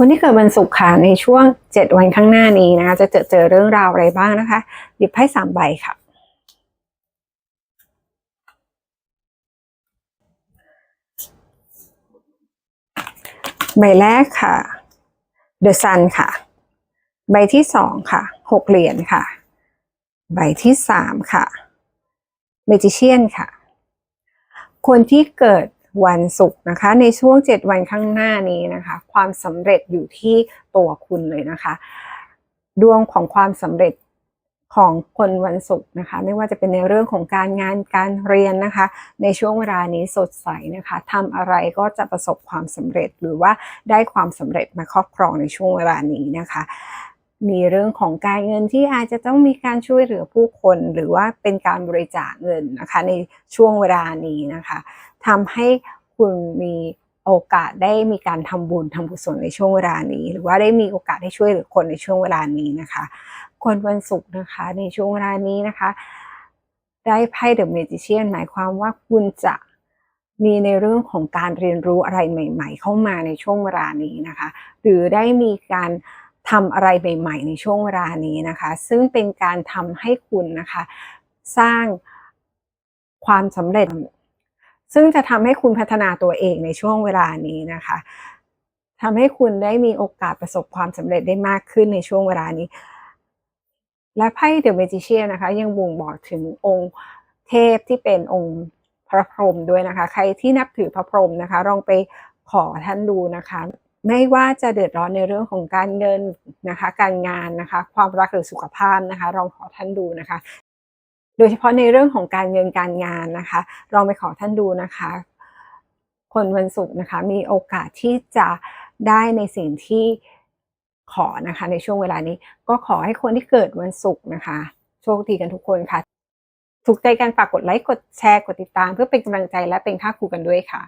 คนที่เกิดวันศุกร์ค่ะในช่วง 7 วันข้างหน้านี้นะคะจะเจอเจอเรื่องราวอะไรบ้างนะคะหยิบไพ่สามใบค่ะ ใบแรกค่ะ The Sun ค่ะ ใบที่สองค่ะหกเหรียญค่ะ ใบที่สามค่ะ Magician ค่ะ คนที่เกิด วันศุกร์นะคะ ในช่วง 7 วันข้างหน้านี้นะคะ ความสำเร็จอยู่ที่ตัวคุณเลยนะคะ ดวงของความสำเร็จของคนวันศุกร์นะคะ ไม่ว่าจะเป็นในเรื่องของการงานการเรียนนะคะ ในช่วงเวลานี้สดใสนะคะทำอะไรก็จะประสบความสำเร็จหรือว่าได้ความสำเร็จมาครอบครองในช่วงเวลานี้นะคะ มีเรื่องของการเงินที่อาจจะต้องมีการช่วยเหลือผู้คนหรือว่าเป็นการบริจาคเงินนะคะในช่วงเวลานี้นะคะทำให้คุณมีโอกาสได้มีการทำบุญทำกุศลในช่วงเวลานี้ หรือว่าได้มีโอกาสได้ช่วยเหลือคนในช่วงเวลานี้นะคะ คนวันศุกร์นะคะในช่วงเวลานี้นะคะ ได้ไพ่เดอะเมจิเชียนหมายความว่าคุณจะมีในเรื่องของการเรียนรู้อะไรใหม่ ๆ เข้ามาในช่วงเวลานี้นะคะ หรือได้มีการ ทำอะไรใหม่ ๆ ในช่วงเวลานี้นะคะ ซึ่งเป็นการทำให้คุณนะคะ สร้างความสำเร็จ ซึ่งจะทำให้คุณพัฒนาตัวเองในช่วงเวลานี้นะคะทำให้คุณได้มีโอกาสประสบความสำเร็จได้มากขึ้นในช่วงเวลานี้ และไพ่เดอะเมจิเชียนะคะ ยังบ่งบอกถึงองค์เทพที่เป็นองค์พระพรหมด้วยนะคะ ใครที่นับถือพระพรหมนะคะลองไปขอท่านดูนะคะ ไม่ว่าจะเดือดร้อนในเรื่องของการเงินนะคะ การงานนะคะ ความรักหรือสุขภาพนะคะลองขอท่านดูนะคะ โดยเฉพาะในเรื่องของการเงินการงานนะคะลองไปขอท่านดูนะคะ คนวันศุกร์นะคะ มีโอกาสที่จะได้ในสิ่งที่ขอนะคะ ในช่วงเวลานี้ ก็ขอให้คนที่เกิดวันศุกร์นะคะ โชคดีกันทุกคนค่ะถูกใจกันฝากกดไลค์กดแชร์กดติดตาม เพื่อเป็นกำลังใจและเป็นค่าครูกันด้วยค่ะ